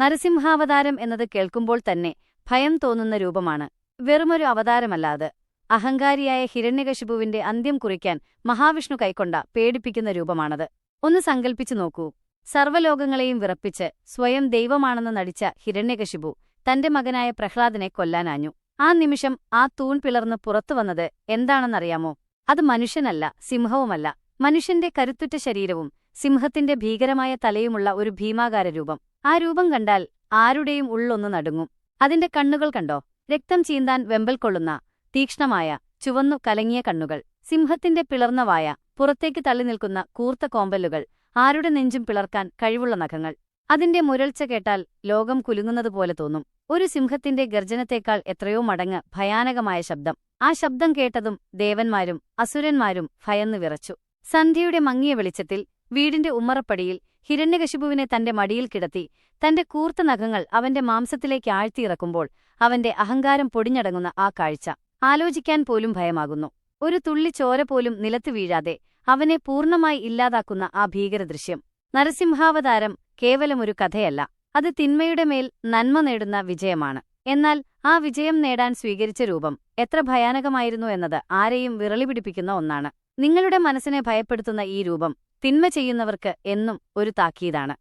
നരസിംഹാവതാരം എന്നത് കേൾക്കുമ്പോൾ തന്നെ ഭയം തോന്നുന്ന രൂപമാണ്. വെറുമൊരു അവതാരമല്ലാത് അഹങ്കാരിയായ ഹിരണ്യകശിപുവിന്റെ അന്ത്യം കുറിക്കാൻ മഹാവിഷ്ണു കൈക്കൊണ്ട പേടിപ്പിക്കുന്ന രൂപമാണത്. ഒന്ന് സങ്കൽപ്പിച്ചു നോക്കൂ. സർവലോകങ്ങളെയും വിറപ്പിച്ച് സ്വയം ദൈവമാണെന്ന് നടിച്ച ഹിരണ്യകശിപു തന്റെ മകനായ പ്രഹ്ലാദനെ കൊല്ലാനാഞ്ഞു ആ നിമിഷം ആ തൂൺ പിളർന്ന് പുറത്തുവന്നത് എന്താണെന്നറിയാമോ? അത് മനുഷ്യനല്ല സിംഹവുമല്ല. മനുഷ്യന്റെ കരുത്തുറ്റ ശരീരവും സിംഹത്തിന്റെ ഭീകരമായ തലയുമുള്ള ഒരു ഭീമാകാര രൂപം ആ രൂപം കണ്ടാൽ ആരുടെയും ഉള്ളൊന്ന് നടുങ്ങും. അതിന്റെ കണ്ണുകൾ കണ്ടോ? രക്തം ചീന്താൻ വെമ്പൽ കൊള്ളുന്ന തീക്ഷ്ണമായ ചുവന്നു കലങ്ങിയ കണ്ണുകൾ സിംഹത്തിന്റെ പിളർന്ന വായ പുറത്തേക്ക് തള്ളി നിൽക്കുന്ന കൂർത്ത കോമ്പലുകൾ ആരുടെ നെഞ്ചും പിളർക്കാൻ കഴിവുള്ള നഖങ്ങൾ. അതിന്റെ മുരൾച്ച കേട്ടാൽ ലോകം കുലുങ്ങുന്നതുപോലെ തോന്നും. ഒരു സിംഹത്തിന്റെ ഗർജനത്തേക്കാൾ എത്രയോ മടങ്ങ് ഭയാനകമായ ശബ്ദം. ആ ശബ്ദം കേട്ടതും ദേവന്മാരും അസുരന്മാരും ഭയന്നു വിറച്ചു. സന്ധ്യയുടെ മങ്ങിയ വെളിച്ചത്തിൽ വീടിന്റെ ഉമ്മറപ്പടിയിൽ ഹിരണ്യകശിപുവിനെ തന്റെ മടിയിൽ കിടത്തി തന്റെ കൂർത്ത നഖങ്ങൾ അവന്റെ മാംസത്തിലേക്ക് ആഴ്ത്തിയിറക്കുമ്പോൾ അവന്റെ അഹങ്കാരം പൊടിഞ്ഞടങ്ങുന്ന ആ കാഴ്ച ആലോചിക്കാൻ പോലും ഭയമാകുന്നു. ഒരു തുള്ളി ചോര പോലും നിലത്തു വീഴാതെ അവനെ പൂർണമായി ഇല്ലാതാക്കുന്ന ആ ഭീകരദൃശ്യം. നരസിംഹാവതാരം കേവലമൊരു കഥയല്ല അത് തിന്മയുടെ മേൽ നന്മ നേടുന്ന വിജയമാണ്. എന്നാൽ ആ വിജയം നേടാൻ സ്വീകരിച്ച രൂപം എത്ര ഭയാനകമായിരുന്നു എന്നത് ആരെയും വിറളിപിടിപ്പിക്കുന്ന ഒന്നാണ്. നിങ്ങളുടെ മനസ്സിനെ ഭയപ്പെടുത്തുന്ന ഈ രൂപം തിന്മ ചെയ്യുന്നവർക്ക് എന്നും ഒരു താക്കീതാണ്